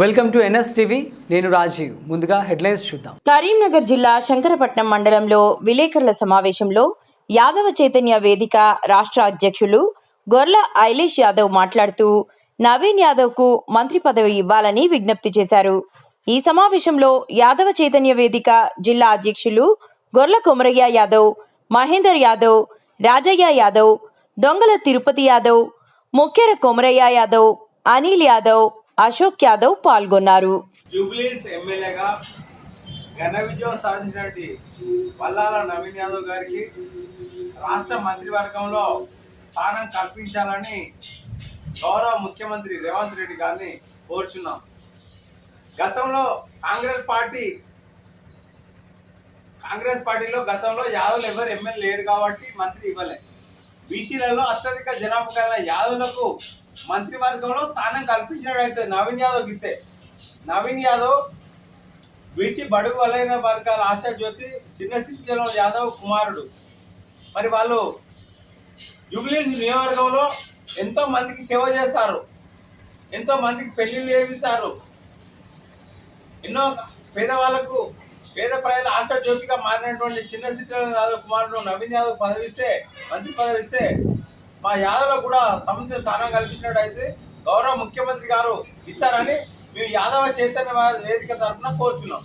Welcome to NS TV నేను రాజీవ్. ముందుగా headlines చూద్దాం. కరీంనగర్ జిల్లా శంకరపట్నం మండలంలో విలేకరుల సమావేశంలో యాదవ చైతన్య వేదిక రాష్ట్ర అధ్యక్షులు గొర్ల ఐలేష్ యాదవ్ మాట్లాడుతూ నవీన్ యాదవ్కు మంత్రి పదవి ఇవ్వాలని విజ్ఞప్తి చేశారు. ఈ సమావేశంలో యాదవ చైతన్య వేదిక జిల్లా అధ్యక్షులు గొర్ల కొమరయ్య యాదవ్ మహేందర్ యాదవ్ రాజయ్య యాదవ్ దొంగల తిరుపతి యాదవ్ ముఖ్యర కొమరయ్య యాదవ్ అనిల్ యాదవ్ అశోక్ యాదవ్ పాల్గొన్నారు. జూబ్లీస్ ఎమ్మెల్యేగా ఘన విజయం సాధించినటువంటి వల్లాల నవీన్ యాదవ్ గారికి రాష్ట్ర మంత్రివర్గంలో స్థానం కల్పించాలని గౌరవ ముఖ్యమంత్రి రేవంత్ రెడ్డి గారిని కోరుచున్నాం. గతంలో కాంగ్రెస్ పార్టీ కాంగ్రెస్ పార్టీలో గతంలో యాదవులు ఎవరు ఎమ్మెల్యే లేరు కాబట్టి మంత్రి ఇవ్వలే. బీసీలలో అత్యధిక జనాభా కలిగిన యాదవులకు మంత్రివర్గంలో స్థానం కల్పించినట్టయితే నవీన్ యాదవ్కి ఇస్తే. నవీన్ యాదవ్ బీసీ బడుగు వలైన వర్గాల ఆశా జ్యోతి చిన్న శ్రీశైలం యాదవ్ కుమారుడు. మరి వాళ్ళు జూబ్లీస్ నియోజకవర్గంలో ఎంతో మందికి సేవ చేస్తారు. ఎంతో మందికి పెళ్ళిళ్ళు చేపిస్తారు. ఎన్నో పేదవాళ్ళకు పేద ప్రజల ఆశా జ్యోతిగా మారినటువంటి చిన్న శ్రీశైలం యాదవ్ కుమారుడు నవీన్ యాదవ్ పదవిస్తే మంత్రి పదవిస్తే మా యాదవ్లో కూడా సమస్య స్థానం కల్పించినట్టయితే గౌరవ ముఖ్యమంత్రి గారు ఇస్తారని మేము యాదవ చైతన్య వేదిక తరఫున కోరుతున్నాం